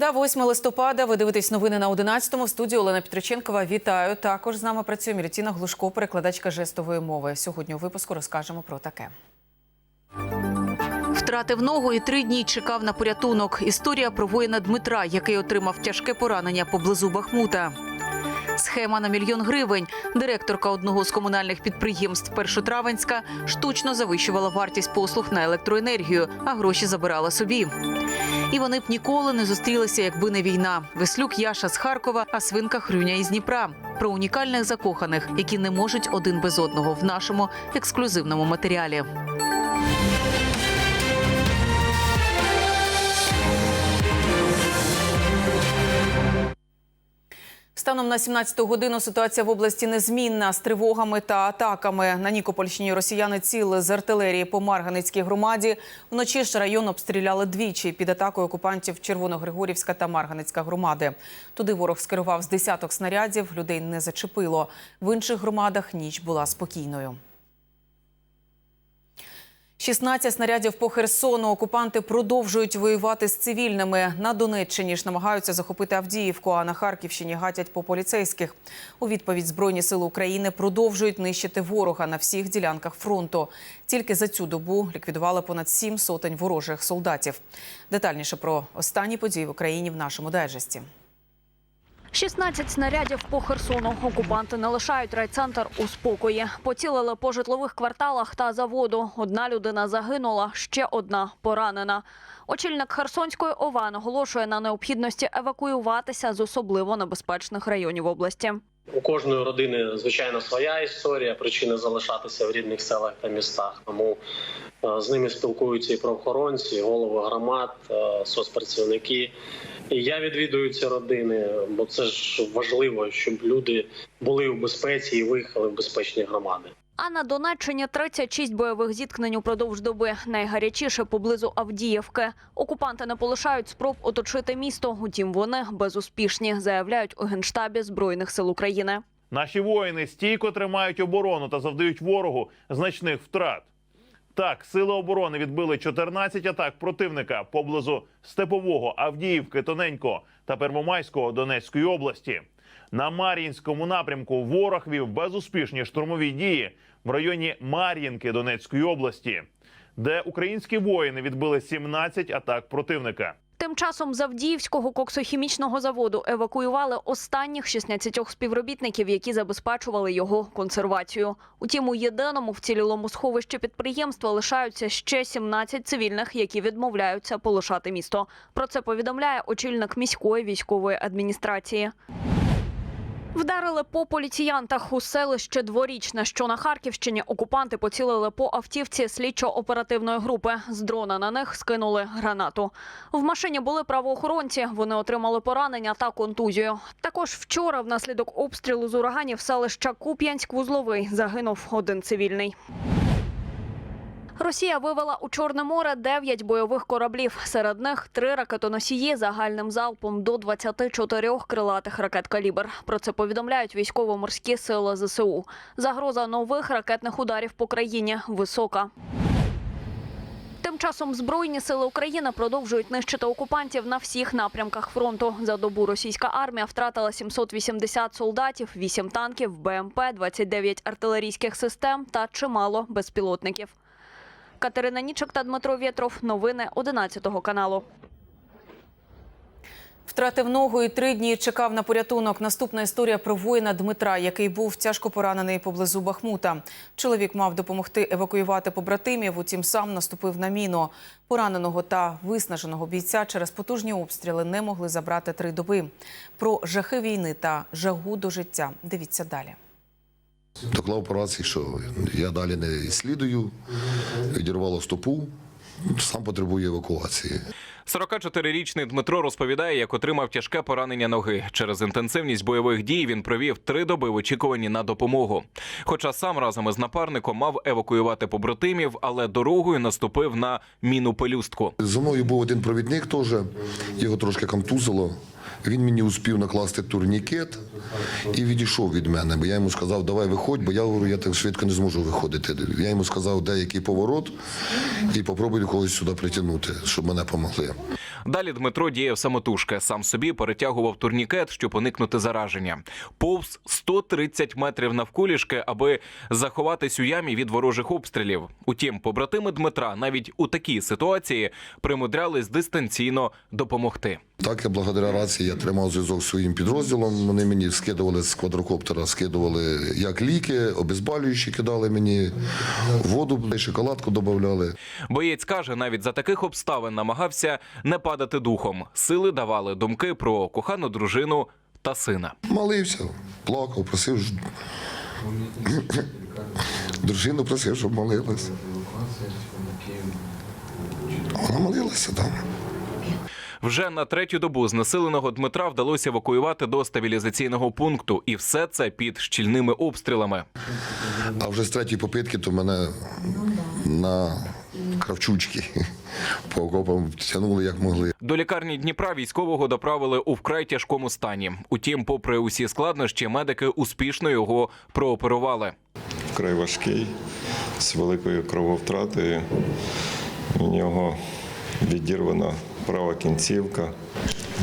Середа, 8 листопада. Ви дивитесь новини на 11-му. В студії Олена Петриченкова. Вітаю. Також з нами працює Мірітіна Глушко, перекладачка жестової мови. Сьогодні у випуску розкажемо про таке. Втратив ногу і три дні чекав на порятунок. Історія про воїна Дмитра, який отримав тяжке поранення поблизу Бахмута. Схема на мільйон гривень. Директорка одного з комунальних підприємств Першотравенська штучно завищувала вартість послуг на електроенергію, а гроші забирала собі. І вони б ніколи не зустрілися, якби не війна. Веслюк Яша з Харкова, а свинка Хрюня із Дніпра. Про унікальних закоханих, які не можуть один без одного в нашому ексклюзивному матеріалі. Станом на 17-ту годину ситуація в області незмінна з тривогами та атаками. На Нікопольщині росіяни ціли з артилерії по Марганицькій громаді. Вночі ж район обстріляли двічі під атакою окупантів Червоногригорівська та Марганицька громади. Туди ворог скерував з десяток снарядів. Людей не зачепило. В інших громадах ніч була спокійною. 16 снарядів по Херсону. Окупанти продовжують воювати з цивільними. На Донеччині ж намагаються захопити Авдіївку, а на Харківщині гатять по поліцейських. У відповідь Збройні сили України продовжують нищити ворога на всіх ділянках фронту. Тільки за цю добу ліквідували понад сім сотень ворожих солдатів. Детальніше про останні події в Україні в нашому дайджесті. 16 снарядів по Херсону. Окупанти не лишають райцентр у спокої. Поцілили по житлових кварталах та заводу. Одна людина загинула, ще одна поранена. Очільник Херсонської ОВА наголошує на необхідності евакуюватися з особливо небезпечних районів області. У кожної родини звичайно своя історія, причини залишатися в рідних селах та містах. Тому е, з ними спілкуються і правоохоронці, і голови громад, е, соцпрацівники. І я відвідую ці родини, бо це ж важливо, щоб люди були в безпеці і виїхали в безпечні громади. А на Донеччині 36 бойових зіткнень упродовж доби. Найгарячіше поблизу Авдіївки. Окупанти не полишають спроб оточити місто. Утім, вони безуспішні, заявляють у генштабі збройних сил України. Наші воїни стійко тримають оборону та завдають ворогу значних втрат. Так, сили оборони відбили 14 атак противника поблизу Степового, Авдіївки, Тоненько та Первомайського Донецької області. На Мар'їнському напрямку ворог вів безуспішні штурмові дії в районі Мар'їнки Донецької області, де українські воїни відбили 17 атак противника. Тим часом з Авдіївського коксохімічного заводу евакуювали останніх 16 співробітників, які забезпечували його консервацію. Утім, у єдиному вцілілому сховищі підприємства лишаються ще 17 цивільних, які відмовляються полишати місто. Про це повідомляє очільник міської військової адміністрації. Вдарили по поліціянтах у селище Дворічне, що на Харківщині окупанти поцілили по автівці слідчо-оперативної групи. З дрона на них скинули гранату. В машині були правоохоронці. Вони отримали поранення та контузію. Також вчора, внаслідок обстрілу з ураганів селища Куп'янськ-Вузловий, загинув один цивільний. Росія вивела у Чорне море 9 бойових кораблів. Серед них три ракетоносії загальним залпом до 24 крилатих ракет «Калібр». Про це повідомляють військово-морські сили ЗСУ. Загроза нових ракетних ударів по країні висока. Тим часом Збройні сили України продовжують нищити окупантів на всіх напрямках фронту. За добу російська армія втратила 780 солдатів, 8 танків, БМП, 29 артилерійських систем та чимало безпілотників. Катерина Нічок та Дмитро Вєтров. Новини 11 каналу. Втратив ногу і три дні чекав на порятунок. Наступна історія про воїна Дмитра, який був тяжко поранений поблизу Бахмута. Чоловік мав допомогти евакуювати побратимів, утім сам наступив на міну. Пораненого та виснаженого бійця через потужні обстріли не могли забрати три доби. Про жахи війни та жагу до життя. Дивіться далі. Докла операції, що я далі не слідую, відірвало стопу, сам потребує евакуації. 44-річний Дмитро розповідає, як отримав тяжке поранення ноги. Через інтенсивність бойових дій він провів три доби в очікуванні на допомогу. Хоча сам разом із напарником мав евакуювати побратимів, але дорогою наступив на міну пелюстку. За мною був один провідник теж, його трошки контузило. Він мені успів накласти турнікет і відійшов від мене. Бо я йому сказав, давай виходь, бо я говорю, я так швидко не зможу виходити. Я йому сказав, де який поворот, і попробую когось сюди притягнути, щоб мене помогли. Далі Дмитро діяв самотужки. Сам собі перетягував турнікет, щоб уникнути зараження. Повз 130 метрів навколішки, аби заховатись у ямі від ворожих обстрілів. Утім, побратими Дмитра навіть у такій ситуації примудрялись дистанційно допомогти. Так, я благодаря рації я тримав зв'язок з своїм підрозділом. Вони мені скидували з квадрокоптера, скидували як ліки, обезболюючі кидали мені, воду, шоколадку додавали. Боєць каже, навіть за таких обставин намагався не падати духом. Сили давали думки про кохану дружину та сина. Молився, плакав, просив. Дружину просив, щоб молилась. Вона молилася там. Вже на третю добу знесиленого Дмитра вдалося евакуювати до стабілізаційного пункту, і все це під щільними обстрілами. А вже з третьої попитки то мене на кравчучки по окопам тягнули як могли. До лікарні Дніпра військового доправили у вкрай тяжкому стані. Утім, попри усі складнощі, медики успішно його прооперували. вкрай важкий, з великою крововтратою. У нього відірвана права кінцівка.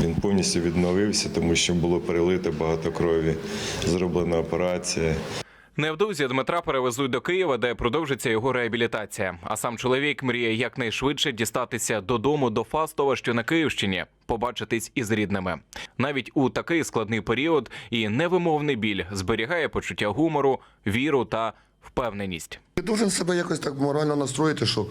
Він повністю відновився, тому що було перелите багато крові. Зроблена операція. Невдовзі Дмитра перевезуть до Києва, де продовжиться його реабілітація. А сам чоловік мріє якнайшвидше дістатися додому до Фастова, що на Київщині, побачитись із рідними. Навіть у такий складний період і невимовний біль зберігає почуття гумору, віру та впевненість. Ти должен себе якось так морально настроїти, що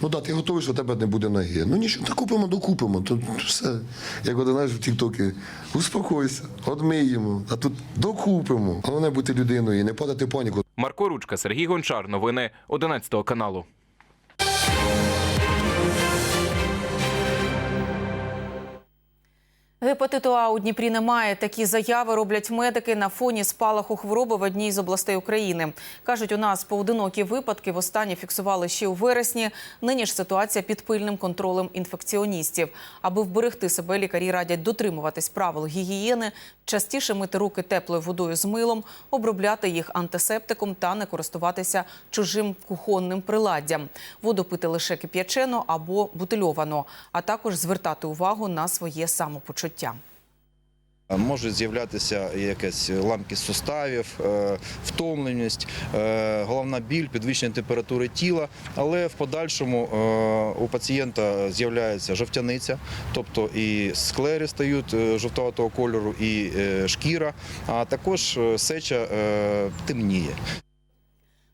ну да, ти готовий, що у тебе не буде ноги. Ну нічого, та купимо, докупимо. Тут все, як от знаєш в Тіктокі, успокойся, одмиємо, а тут докупимо. Головне бути людиною і не падати паніку. Марко Ручка, Сергій Гончар. Новини 11 каналу. Гепатиту А у Дніпрі немає. Такі заяви роблять медики на фоні спалаху хвороби в одній з областей України. Кажуть, у нас поодинокі випадки востаннє фіксували ще у вересні. Нині ж ситуація під пильним контролем інфекціоністів. Аби вберегти себе, лікарі радять дотримуватись правил гігієни, частіше мити руки теплою водою з милом, обробляти їх антисептиком та не користуватися чужим кухонним приладдям. Воду пити лише кип'ячену або бутильовану, а також звертати увагу на своє самопочуття. Можуть з'являтися якась ламкість суставів, е, втомленість, е, головна біль, підвищення температури тіла. Але в подальшому е, у пацієнта з'являється жовтяниця, тобто і склери стають е, жовтоватого кольору, і е, шкіра, а також е, сеча е, темніє.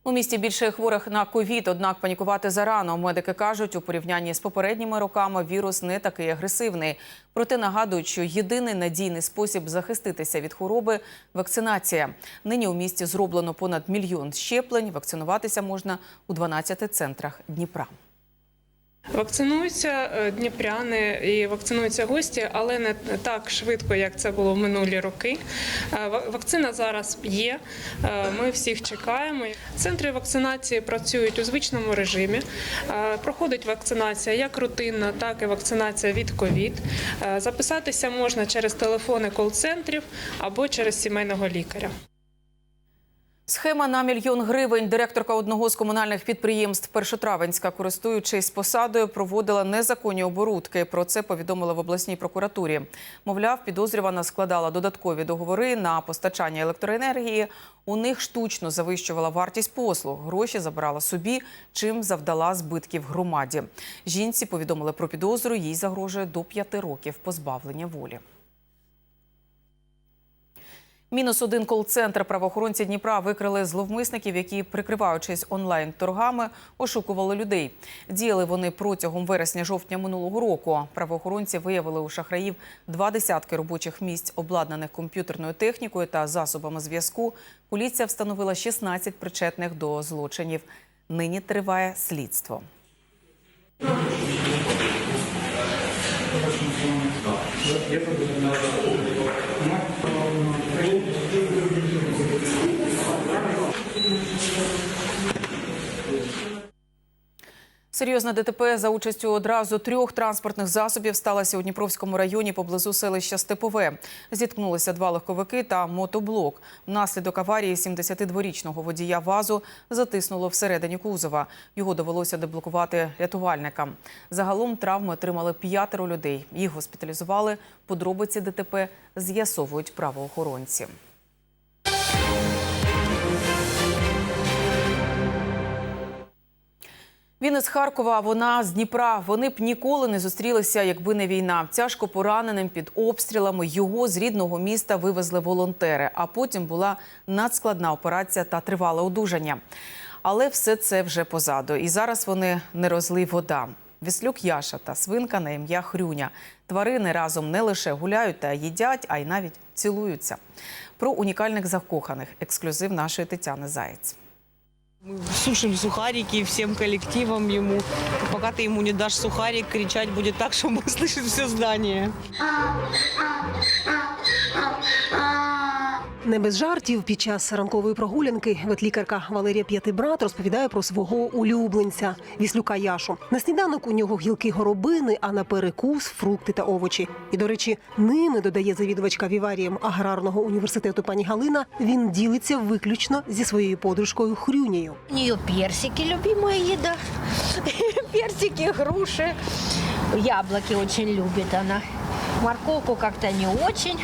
У місті більше хворих на ковід, однак панікувати зарано. Медики кажуть, у порівнянні з попередніми роками вірус не такий агресивний. Проте нагадують, що єдиний надійний спосіб захиститися від хвороби вакцинація. Нині у місті зроблено понад мільйон щеплень. Вакцинуватися можна у 12 центрах Дніпра. Вакцинуються е, дніпряни і вакцинуються гості, але не так швидко, як це було в минулі роки. Е, Вакцина зараз є. е, Ми всіх чекаємо. Центри вакцинації працюють у звичному режимі. Проходить вакцинація як рутинна, так і вакцинація від ковід. Записатися можна через телефони кол-центрів або через сімейного лікаря. Схема на мільйон гривень. Директорка одного з комунальних підприємств Першотравенська, користуючись посадою, проводила незаконні оборудки. Про це повідомили в обласній прокуратурі. Мовляв, підозрювана складала додаткові договори на постачання електроенергії. У них штучно завищувала вартість послуг. Гроші забирала собі, чим завдала збитків громаді. Жінці повідомили про підозру. Їй загрожує до п'яти років позбавлення волі. Мінус один кол-центр правоохоронці Дніпра викрили зловмисників, які, прикриваючись онлайн-торгами, ошукували людей. Діяли вони протягом вересня-жовтня минулого року. Правоохоронці виявили у шахраїв два десятки робочих місць, обладнаних комп'ютерною технікою та засобами зв'язку. Поліція встановила 16 причетних до злочинів. Нині триває слідство. Серйозне ДТП за участю одразу трьох транспортних засобів сталося у Дніпровському районі поблизу селища Степове. Зіткнулися два легковики та мотоблок. Внаслідок аварії 72-річного водія ВАЗу затиснуло всередині кузова. Його довелося деблокувати рятувальникам. Загалом травми отримали п'ятеро людей. Їх госпіталізували. Подробиці ДТП з'ясовують правоохоронці. Він із Харкова, а вона з Дніпра. Вони б ніколи не зустрілися, якби не війна. Тяжко пораненим під обстрілами його з рідного міста вивезли волонтери. А потім була надскладна операція та тривале одужання. Але все це вже позаду. І зараз вони не розлий вода. Віслюк Яша та свинка на ім'я Хрюня. Тварини разом не лише гуляють та їдять, а й навіть цілуються. Про унікальних закоханих ексклюзив нашої Тетяни Заєць. Мы сушим сухарики всем коллективом ему. Пока ты ему не дашь сухарик, кричать будет так, что услышит все здание. Не без жартів під час ранкової прогулянки ветлікарка Валерія П'ятибрат розповідає про свого улюбленця Віслюка Яшу. На сніданок у нього гілки горобини, а на перекус фрукти та овочі. І, до речі, ними додає завідувачка віварієм аграрного університету пані Галина. Він ділиться виключно зі своєю подружкою Хрюнею. У нее персики, любимая еда. Персики, груши. Яблоки очень любит она. Морковку как-то не очень.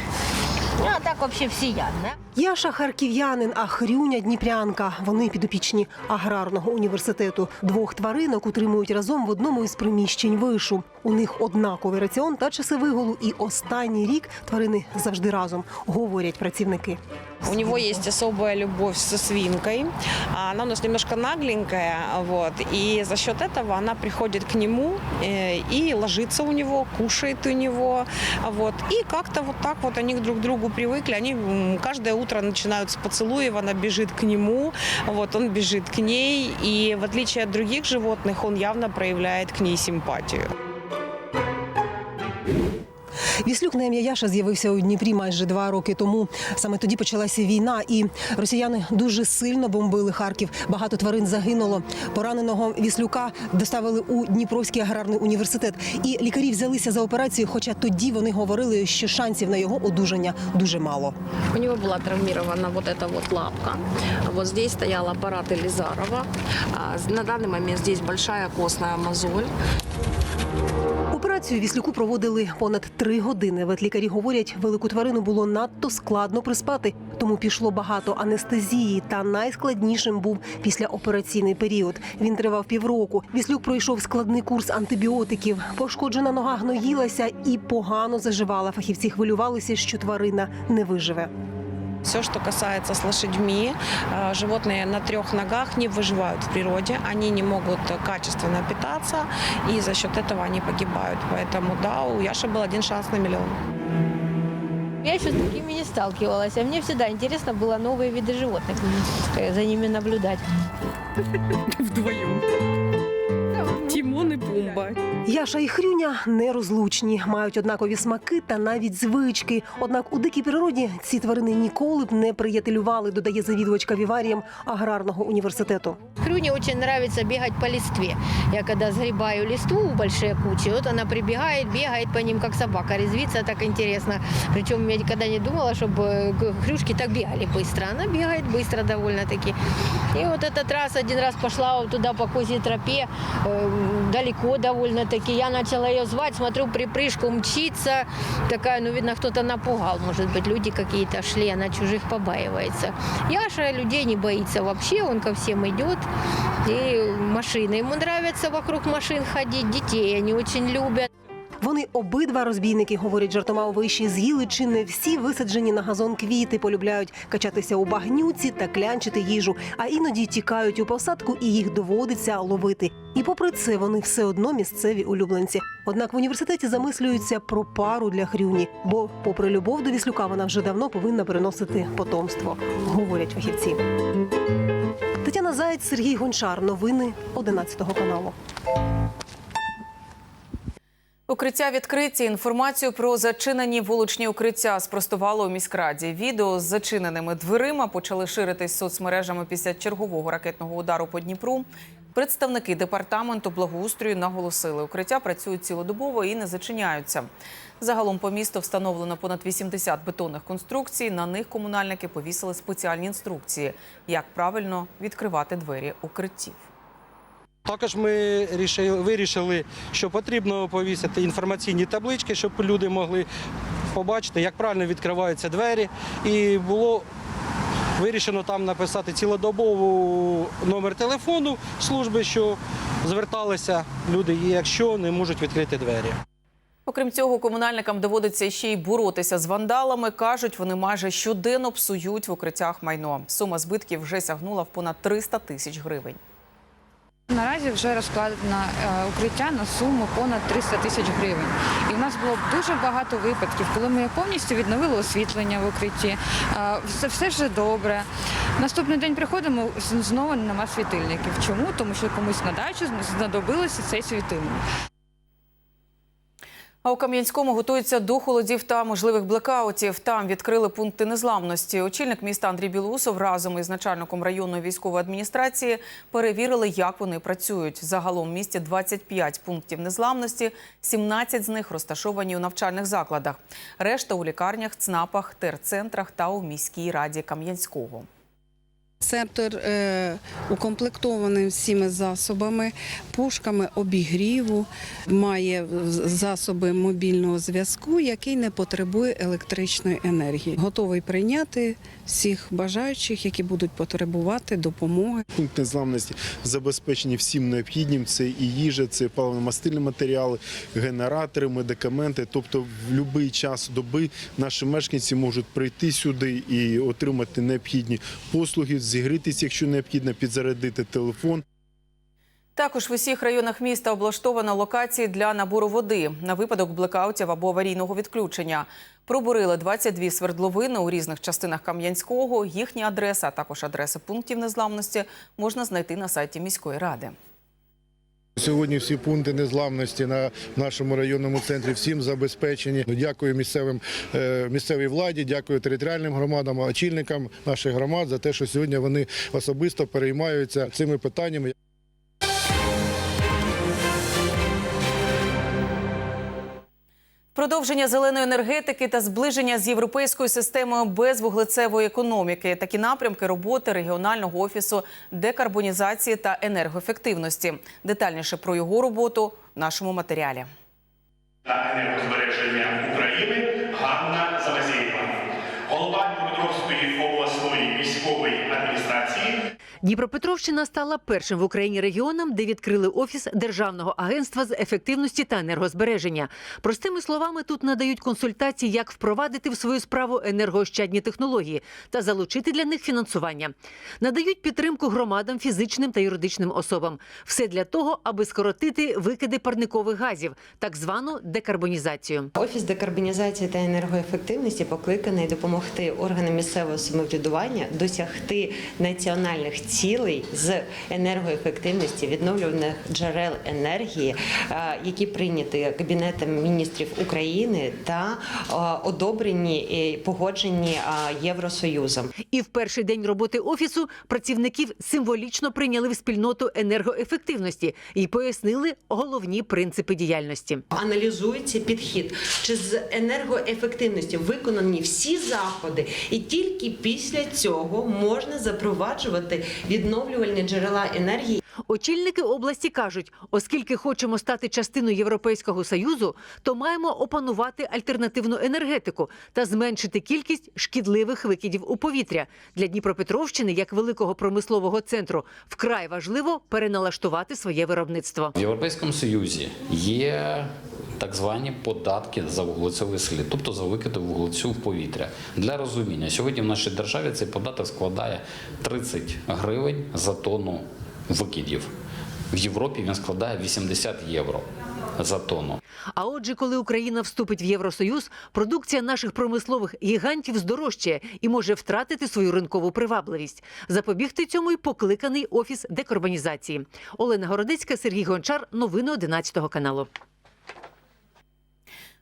Ну, а так вообще всеядная. Яша харків'янин, а Хрюня Дніпрянка. Вони підопічні аграрного університету. Двох тваринок утримують разом в одному із приміщень вишу. У них однаковий раціон та часи вигулу. І останній рік тварини завжди разом, говорять працівники. У него есть особая любовь со свинкой. А Она у нас немножко нагленькая, вот, и за счет этого она приходит к нему э, и ложится у него, кушает у него, вот, и как-то вот так вот они друг к другу привыкли. Они м, каждое утро начинают с поцелуев, она бежит к нему, вот, он бежит к ней, и в отличие от других животных, он явно проявляет к ней симпатию. Віслюк на ім'я Яша з'явився у Дніпрі майже два роки тому. Саме тоді почалася війна, і росіяни дуже сильно бомбили Харків. Багато тварин загинуло. Пораненого віслюка доставили у Дніпровський аграрний університет. І лікарі взялися за операцію. Хоча тоді вони говорили, що шансів на його одужання дуже мало. У него была травмирована вот эта вот лапка. Вот здесь стоял аппарат Элизарова. А, На данный момент здесь большая костная мозоль. Операцію віслюку проводили понад три години. Ветлікарі говорять, велику тварину було надто складно приспати, тому пішло багато анестезії. Та найскладнішим був післяопераційний період. Він тривав півроку. Віслюк пройшов складний курс антибіотиків. Пошкоджена нога гноїлася і погано заживала. Фахівці хвилювалися, що тварина не виживе. Все, что касается с лошадьми, э, животные на трех ногах не выживают в природе, они не могут качественно питаться, и за счет этого они погибают. Поэтому, да, у Яши был один шанс на миллион. Я еще с такими не сталкивалась. А мне всегда интересно было новые виды животных, э, за ними наблюдать. Вдвоем. Тимон и Пумба. Яша і Хрюня нерозлучні, мають однакові смаки та навіть звички. Однак у дикій природі ці тварини ніколи б не приятелювали, додає завідувачка віварієм аграрного університету. Хрюне очень нравится бегать по листве. Я когда сгребаю листву, большие кучи, вот она прибегает, бегает по ним, как собака, резвится так интересно. Причем я никогда не думала, чтобы к- хрюшки так бегали быстро. Она бегает быстро довольно-таки. И вот этот раз, один раз пошла вот туда по козьей тропе, э, далеко Довольно-таки. Я начала ее звать, смотрю, припрыжку мчится. Такая, ну, видно, кто-то напугал. Может быть, люди какие-то шли, она чужих побаивается. Яша людей не боится вообще, он ко всем идет. И машины ему нравится вокруг машин ходить, детей они очень любят. Вони обидва розбійники, говорять жартома у виші, з'їли чи не всі висаджені на газон квіти, полюбляють качатися у багнюці та клянчити їжу, а іноді тікають у посадку і їх доводиться ловити. І попри це вони все одно місцеві улюбленці. Однак в університеті замислюються про пару для хрюні, бо, попри любов до віслюка, вона вже давно повинна переносити потомство, говорять фахівці. Тетяна Заєць, Сергій Гончар. Новини 11 каналу. Укриття відкриті. Інформацію про зачинені вуличні укриття спростувало у міськраді. Відео з зачиненими дверима почали ширитись соцмережами після чергового ракетного удару по Дніпру. Представники департаменту благоустрою наголосили, укриття працюють цілодобово і не зачиняються. Загалом по місту встановлено понад 80 бетонних конструкцій. На них комунальники повісили спеціальні інструкції, як правильно відкривати двері укриттів. Також ми рішили- вирішили, що потрібно повісити інформаційні таблички, щоб люди могли побачити, як правильно відкриваються двері. І було вирішено там написати цілодобову номер телефону служби, що зверталися люди, якщо не можуть відкрити двері. Окрім цього, комунальникам доводиться ще й боротися з вандалами. кажуть, вони майже щоденно псують в укриттях майно. Сума збитків вже сягнула в понад 300 тисяч гривень. Наразі вже розкладено е, укриття на суму понад 300 тисяч гривень. І в нас було дуже багато випадків, коли ми повністю відновили освітлення в укритті. Е, Все, все вже добре. Наступний день приходимо, знову нема світильників. Чому? Тому що комусь на дачу знадобилося цей світильник. А у Кам'янському готуються до холодів та можливих блекаутів. Там відкрили пункти незламності. Очільник міста Андрій Білоусов разом із начальником районної військової адміністрації перевірили, як вони працюють. Загалом в місті 25 пунктів незламності, 17 з них розташовані у навчальних закладах. Решта у лікарнях, ЦНАПах, терцентрах та у міській раді Кам'янського. Сектор е, укомплектований всіми засобами, пушками обігріву, має засоби мобільного зв'язку, який не потребує електричної енергії. Готовий прийняти всіх бажаючих, які будуть потребувати допомоги. Пункт незламності забезпечені всім необхідним. Це і їжа, це паливно-мастильні матеріали, генератори, медикаменти. Тобто, в будь-який час доби наші мешканці можуть прийти сюди і отримати необхідні послуги, зігрітися, якщо необхідно, підзарядити телефон. Також в усіх районах міста облаштовано локації для набору води на випадок блекаутів або аварійного відключення. Пробурили 22 свердловини у різних частинах Кам'янського. Їхні адреси, а також адреси пунктів незламності можна знайти на сайті міської ради. Сьогодні всі пункти незламності на нашому районному центрі всім забезпечені. Дякую місцевим е, місцевій владі, дякую територіальним громадам, очільникам наших громад за те, що сьогодні вони особисто переймаються цими питаннями. Продовження зеленої енергетики та зближення з європейською системою безвуглецевої економіки. Такі напрямки роботи регіонального офісу декарбонізації та енергоефективності. Детальніше про його роботу в нашому матеріалі. та енергозбереження Дніпропетровщина стала першим в Україні регіоном, де відкрили офіс Державного агентства з ефективності та енергозбереження. Простими словами, тут надають консультації, як впровадити в свою справу енергоощадні технології та залучити для них фінансування. Надають підтримку громадам, фізичним та юридичним особам. Все для того, аби скоротити викиди парникових газів, так звану декарбонізацію. Офіс декарбонізації та енергоефективності покликаний допомогти органам місцевого самоврядування досягти національних цілей з енергоефективності відновлюваних джерел енергії, е, які прийняті Кабінетом міністрів України та е, одобрені і погоджені е, Євросоюзом. І в перший день роботи офісу працівників символічно прийняли в спільноту енергоефективності і пояснили головні принципи діяльності. Аналізується підхід, чи з енергоефективності виконані всі заходи, і тільки після цього можна запроваджувати відновлювальні джерела енергії. Очільники області кажуть, оскільки хочемо стати частиною Європейського союзу, то маємо опанувати альтернативну енергетику та зменшити кількість шкідливих викидів у повітря. Для Дніпропетровщини, як великого промислового центру, вкрай важливо переналаштувати своє виробництво. В Європейському Союзі є так звані податки за вуглецевий тобто за викиди вуглецю в повітря. Для розуміння, сьогодні в нашій державі цей податок складає 30 гривень за тонну викидів. В Європі він складає 80 євро за тонну. А отже, коли Україна вступить в Євросоюз, продукція наших промислових гігантів здорожчає і може втратити свою ринкову привабливість. Запобігти цьому й покликаний офіс декарбонізації. Олена Городецька, Сергій Гончар. Новини 11 каналу.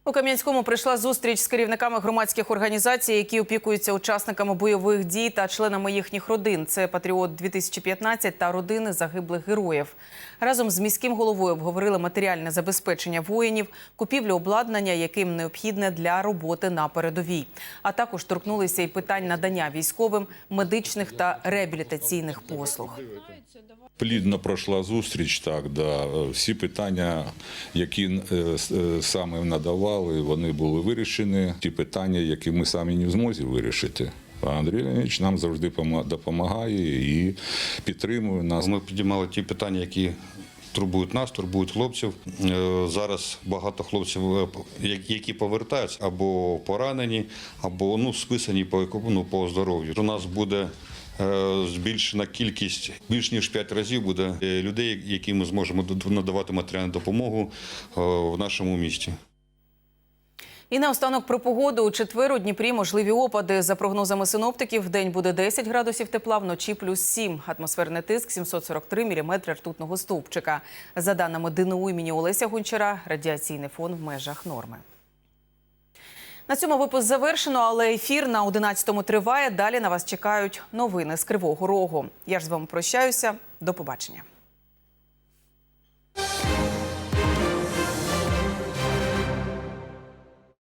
У Кам'янському прийшла зустріч з керівниками громадських організацій, які опікуються учасниками бойових дій та членами їхніх родин. Це Патріот 2015 та родини загиблих героїв. Разом з міським головою обговорили матеріальне забезпечення воїнів, купівлю обладнання, яким необхідне для роботи на передовій. А також торкнулися і питань надання військовим медичних та реабілітаційних послуг. Плідно пройшла зустріч, так, да. всі питання, які е, с- е, вони були вирішені. Ті питання, які ми самі не в змозі вирішити. А Андрій Леонідович нам завжди допомагає і підтримує нас. Ми підіймали ті питання, які турбують нас, турбують хлопців. Е, Зараз багато хлопців, е, які повертаються або поранені, або ну, списані по, ну, по здоров'ю. У нас буде е, збільшена кількість, більш ніж 5 разів буде людей, яким ми зможемо надавати матеріальну допомогу в нашому місті. І наостанок про погоду. У четвер у Дніпрі можливі опади. За прогнозами синоптиків, в день буде 10 градусів тепла, вночі плюс 7. Атмосферний тиск 743 міліметри ртутного стовпчика. За даними ДНУ імені Олеся Гончара, радіаційний фон в межах норми. На цьому випуск завершено, але ефір на 11-му триває. Далі на вас чекають новини з Кривого Рогу. Я ж з вами прощаюся. До побачення.